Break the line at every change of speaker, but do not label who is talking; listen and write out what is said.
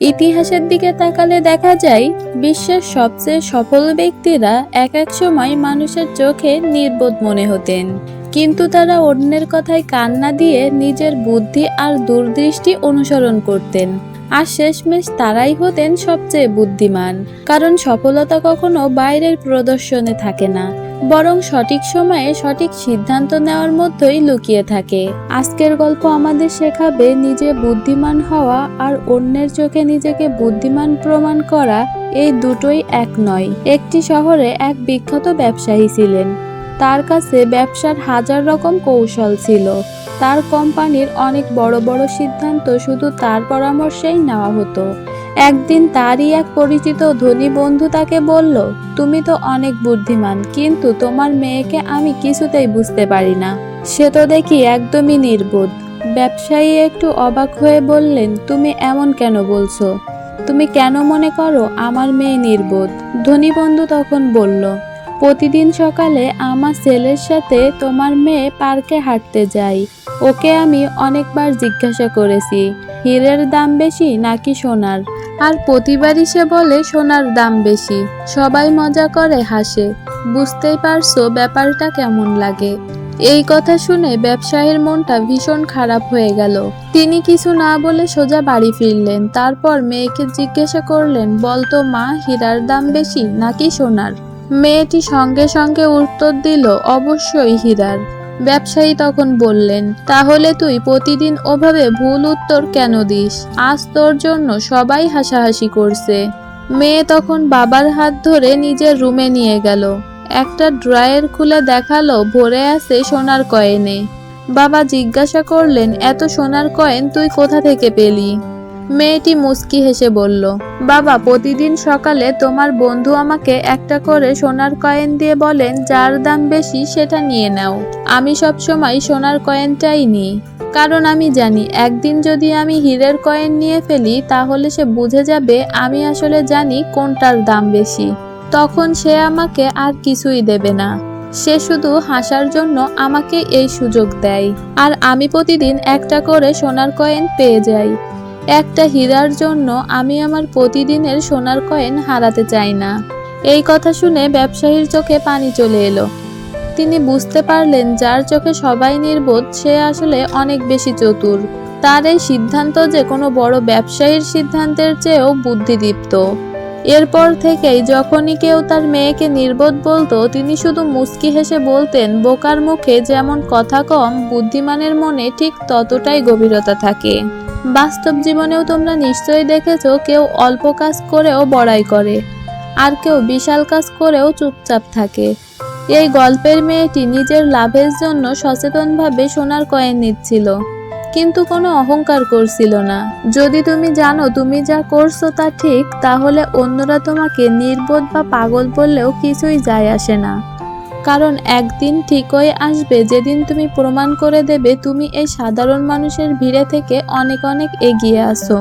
ইতিহাসের দিকে তাকালে দেখা যায়, বিশ্বের সবচেয়ে সফল ব্যক্তিরা এক এক সময় মানুষের চোখে নির্বোধ মনে হতেন। কিন্তু তারা অন্যের কথায় কান্না দিয়ে নিজের বুদ্ধি আর দূরদৃষ্টি অনুসরণ করতেন। আর শেষমেশ তারাই হতেন সবচেয়ে বুদ্ধিমান, কারণ সফলতা কখনো বাইরের প্রদর্শনে থাকে না। বরং সঠিক সময়ে সঠিক সিদ্ধান্ত নেওয়ার মধ্যেই লুকিয়ে থাকে। আজকের গল্প আমাদের শেখাবে নিজে বুদ্ধিমান হওয়া আর অন্যের চোখে নিজেকে বুদ্ধিমান প্রমাণ করা, এই দুটোই এক নয়। একটি শহরে এক বিখ্যাত ব্যবসায়ী ছিলেন। তার কাছে ব্যবসার হাজার রকম কৌশল ছিল। তার কোম্পানির অনেক বড় বড় সিদ্ধান্ত শুধু তার পরামর্শেই নেওয়া হতো। একদিন তারই এক পরিচিত ধনী বন্ধু তাকে বলল, তুমি তো অনেক বুদ্ধিমান, কিন্তু তোমার মেয়েকে আমি কিছুতেই বুঝতে পারি না। সে তো দেখি একদমই নির্বোধ। ব্যবসায়ী একটু অবাক হয়ে বললেন, তুমি এমন কেন বলছো? তুমি কেন মনে করো আমার মেয়ে নির্বোধ? ধনী বন্ধু তখন বলল প্রতিদিন সকালে আমার ছেলের সাথে তোমার মেয়ে পার্কে হাঁটতে যাই। ওকে আমি অনেকবার জিজ্ঞাসা করেছি, হীরের দাম বেশি নাকি সোনার? আর প্রতিবারই সে বলে, সোনার দাম বেশি। সবাই মজা করে হাসে। বুঝতেই পারছ ব্যাপারটা কেমন লাগে। এই কথা শুনে ব্যবসায়ীর মনটা ভীষণ খারাপ হয়ে গেল। তিনি কিছু না বলে সোজা বাড়ি ফিরলেন। তারপর মেয়েকে জিজ্ঞাসা করলেন, বলতো মা, হীরার দাম বেশি নাকি সোনার? মেয়েটি সঙ্গে সঙ্গে উত্তর দিল, অবশ্যই হীরার। ব্যবসায়ী তখন বললেন, তাহলে তুই প্রতিদিন ওভাবে ভুল উত্তর কেন দিস? আজ তোর জন্য সবাই হাসাহাসি করছে। মেয়ে তখন বাবার হাত ধরে নিজের রুমে নিয়ে গেল। একটা ড্রয়ার খুলে দেখাল, ভরে আছে সোনার কয়েনে। বাবা জিজ্ঞাসা করলেন, এত সোনার কয়েন তুই কোথা থেকে পেলি? মেয়েটি মুচকি হেসে বলল, বাবা, প্রতিদিন সকালে তোমার বন্ধু আমাকে একটা করে সোনার কয়েন দিয়ে বলেন, যার দাম বেশি সেটা নিয়ে নাও। আমি সব সময় সোনার কয়েনটাই নিই। কারণ আমি জানি, একদিন যদি আমি হীরের কয়েন নিয়ে ফেলি, তাহলে সে বুঝে যাবে আমি আসলে জানি কোনটার দাম বেশি। তখন সে আমাকে আর কিছুই দেবে না। সে শুধু হাসার জন্য আমাকে এই সুযোগ দেয়। আর আমি প্রতিদিন একটা করে সোনার কয়েন পেয়ে যাই। একটা হীরার জন্য আমি আমার প্রতিদিনের সোনার কয়েন হারাতে চাই না। এই কথা শুনে ব্যবসায়ীর চোখে পানি চলে এলো। তিনি বুঝতে পারলেন যার চোখে সবাই নির্বোধ, সে আসলে অনেক বেশি চতুর। তার এই সিদ্ধান্ত যে কোনো বড় ব্যবসায়ীর সিদ্ধান্তের চেয়েও বুদ্ধিদীপ্ত। এরপর থেকেই যখনই কেউ তার মেয়েকে নির্বোধ বলতো, তিনি শুধু মুচকি হেসে বলতেন, বোকার মুখে যেমন কথা কম, বুদ্ধিমানের মনে ঠিক ততটাই গভীরতা থাকে। বাস্তব জীবনেও তোমরা নিশ্চয়ই দেখেছ কেউ অল্প কাজ করেও বড়াই করে, আর কেউ বিশাল কাজ করেও চুপচাপ থাকে। এই গল্পের মেয়েটি নিজের লাভের জন্য সচেতনভাবে সোনার কয়েন নিচ্ছিল, কিন্তু কোনো অহংকার করছিল না। যদি তুমি জানো তুমি যা করছ তা ঠিক, তাহলে অন্যরা তোমাকে নির্বোধ বা পাগল বললেও কিছুই যায় আসে না। কারণ একদিন ঠিকই আসবে, যেদিন তুমি প্রমাণ করে দেবে তুমি এই সাধারণ মানুষের ভিড়ে থেকে অনেক অনেক এগিয়ে আসো।